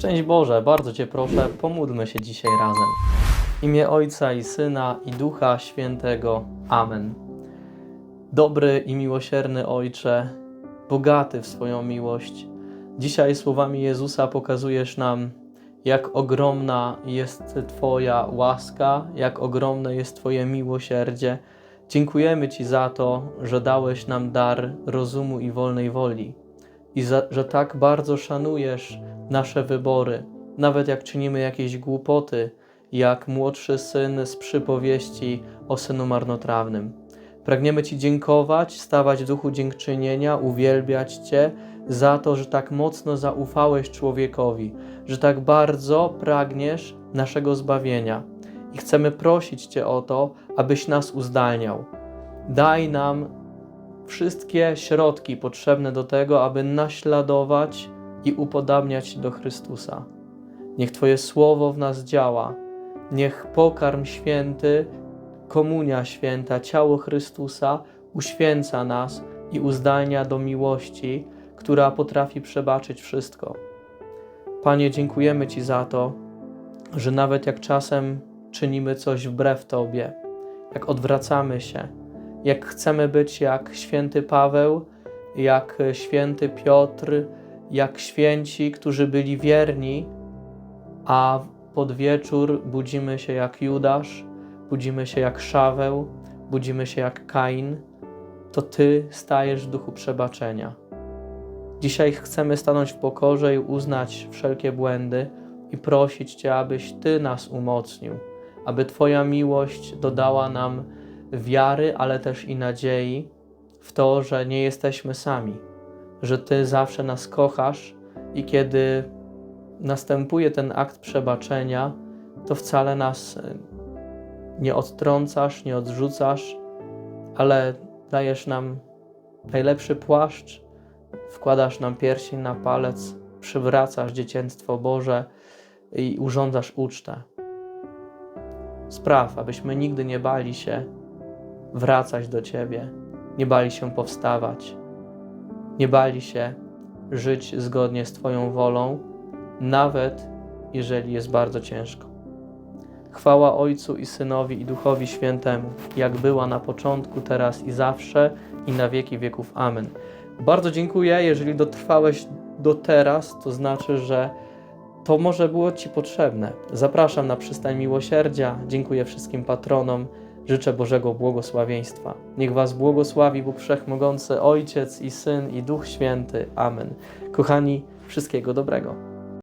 Szczęść Boże, bardzo Cię proszę, pomódlmy się dzisiaj razem. W imię Ojca i Syna i Ducha Świętego. Amen. Dobry i miłosierny Ojcze, bogaty w swoją miłość, dzisiaj słowami Jezusa pokazujesz nam, jak ogromna jest Twoja łaska, jak ogromne jest Twoje miłosierdzie. Dziękujemy Ci za to, że dałeś nam dar rozumu i wolnej woli i za, że tak bardzo szanujesz nasze wybory, nawet jak czynimy jakieś głupoty, jak młodszy syn z przypowieści o synu marnotrawnym. Pragniemy Ci dziękować, stawać w duchu dziękczynienia, uwielbiać Cię za to, że tak mocno zaufałeś człowiekowi, że tak bardzo pragniesz naszego zbawienia. I chcemy prosić Cię o to, abyś nas uzdalniał. Daj nam wszystkie środki potrzebne do tego, aby naśladować i upodabniać do Chrystusa. Niech Twoje słowo w nas działa. Niech pokarm święty, komunia święta, ciało Chrystusa uświęca nas i uzdalnia do miłości, która potrafi przebaczyć wszystko. Panie, dziękujemy Ci za to, że nawet jak czasem czynimy coś wbrew Tobie, jak odwracamy się, jak chcemy być jak święty Paweł, jak święty Piotr, jak święci, którzy byli wierni, a pod wieczór budzimy się jak Judasz, budzimy się jak Szaweł, budzimy się jak Kain, to Ty stajesz w duchu przebaczenia. Dzisiaj chcemy stanąć w pokorze i uznać wszelkie błędy i prosić Cię, abyś Ty nas umocnił, aby Twoja miłość dodała nam wiary, ale też i nadziei w to, że nie jesteśmy sami, że Ty zawsze nas kochasz i kiedy następuje ten akt przebaczenia, to wcale nas e, nie odtrącasz, nie odrzucasz, ale dajesz nam najlepszy płaszcz, wkładasz nam pierścień na palec, przywracasz dzieciństwo Boże i urządzasz ucztę. Spraw, abyśmy nigdy nie bali się wracać do Ciebie, nie bali się powstawać, nie bali się żyć zgodnie z Twoją wolą, nawet jeżeli jest bardzo ciężko. Chwała Ojcu i Synowi i Duchowi Świętemu, jak była na początku, teraz i zawsze, i na wieki wieków. Amen. Bardzo dziękuję, jeżeli dotrwałeś do teraz, to znaczy, że to może było Ci potrzebne. Zapraszam na przystań miłosierdzia. Dziękuję wszystkim patronom. Życzę Bożego błogosławieństwa. Niech Was błogosławi Bóg Wszechmogący, Ojciec i Syn i Duch Święty. Amen. Kochani, wszystkiego dobrego.